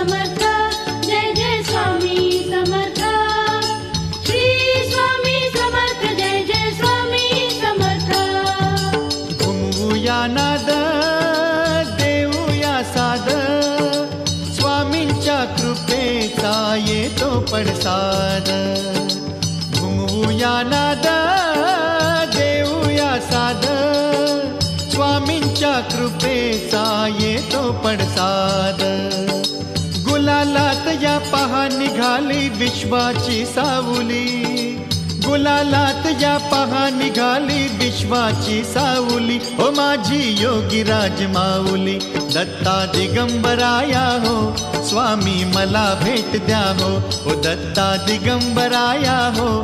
समर्थ। जय जय स्वामी समर्थ। श्री स्वामी समर्थ जय जय स्वामी समर्थ। घुमवूया नाद देऊया साद। स्वामींच्या कृपेचा येतो पडसाद. घुमवूया नाद देऊया साद। स्वामींच्या कृपेचा येतो पडसाद. निघाली विश्वाची सावली। गुलालात या पहा निघाली, विश्वाची सावली। हो माझी योगी राज दत्ता दिगंबराया हो। स्वामी मला भेट द्या हो दत्ता दिगंबराया हो।